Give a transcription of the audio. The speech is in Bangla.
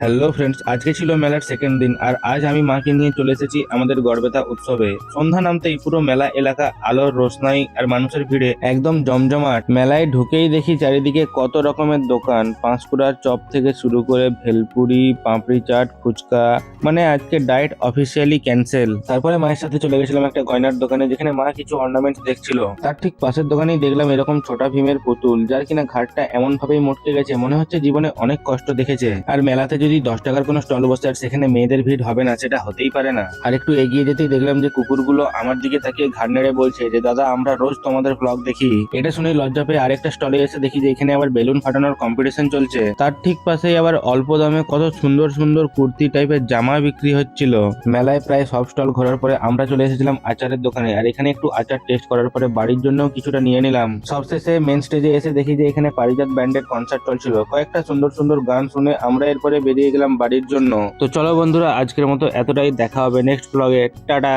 হ্যালো ফ্রেন্ডস আজকে ছিল মেলার সেকেন্ড দিন, আর আজ আমি মাকে নিয়ে চলে এসেছি আমাদের গড়বেতা উৎসবে। সন্ধ্যা নামতেই পুরো মেলা এলাকা আলোর রোশনাই আর মানুষের ভিড়ে একদম জমজমাট। মেলায় ঢুকেই দেখি চারিদিকে কত রকমের দোকান। পাঁশকুড়ার চপ থেকে শুরু করে ভেলপুরি, পাঁপড়ি চাট, ফুচকা মানে আজকে ডায়েট অফিসিয়ালি ক্যান্সেল তারপরে মায়ের সাথে চলে গেছিলাম একটা গয়নার দোকানে, যেখানে মা কিছু অর্নামেন্টস দেখছিল। তার ঠিক পাশের দোকানেই দেখলাম এরকম ছোটা ভীমের পুতুল, যার কিনা ঘাটটা এমন ভাবেই মটকে গেছে, মনে হচ্ছে জীবনে অনেক কষ্ট দেখেছে। আর মেলাতে যদি দশ টাকার কোনো স্টল বসে আর সেখানে মেয়েদের ভিড় হবে না, সেটা হতেই পারে না। আর একটু এগিয়ে যেতেই দেখলাম যে কুকুরগুলো আমার দিকে তাকিয়ে ঘাড় নেড়ে বলছে যে, দাদা, আমরা রোজ তোমাদের ব্লগ দেখি। এটা শুনে লজ্জা পেয়ে আরেকটা স্টলে এসে দেখি যে, এখানে আবার বেলুন ফাটানোর কম্পিটিশন চলছে। তার ঠিক পাশেই আবার অল্প দামে কত সুন্দর সুন্দর কুর্তি টাইপের জামা বিক্রি হচ্ছিল। মেলায় প্রায় সব স্টল ঘোরার পরে আমরা চলে এসেছিলাম আচারের দোকানে। আর এখানে একটু আচার টেস্ট করার পরে বাড়ির জন্য কিছুটা নিয়ে নিলাম। সবশেষে মেন স্টেজে এসে দেখি যে, এখানে পারিজাত ব্যান্ডের কনসার্ট চলছিল। কয়েকটা সুন্দর সুন্দর গান শুনে আমরা এরপরে বেরিয়ে গেলাম বাড়ির জন্য। তো চলো বন্ধুরা, আজকের মতো এতটাই। দেখা হবে নেক্সট ব্লগে টাটা।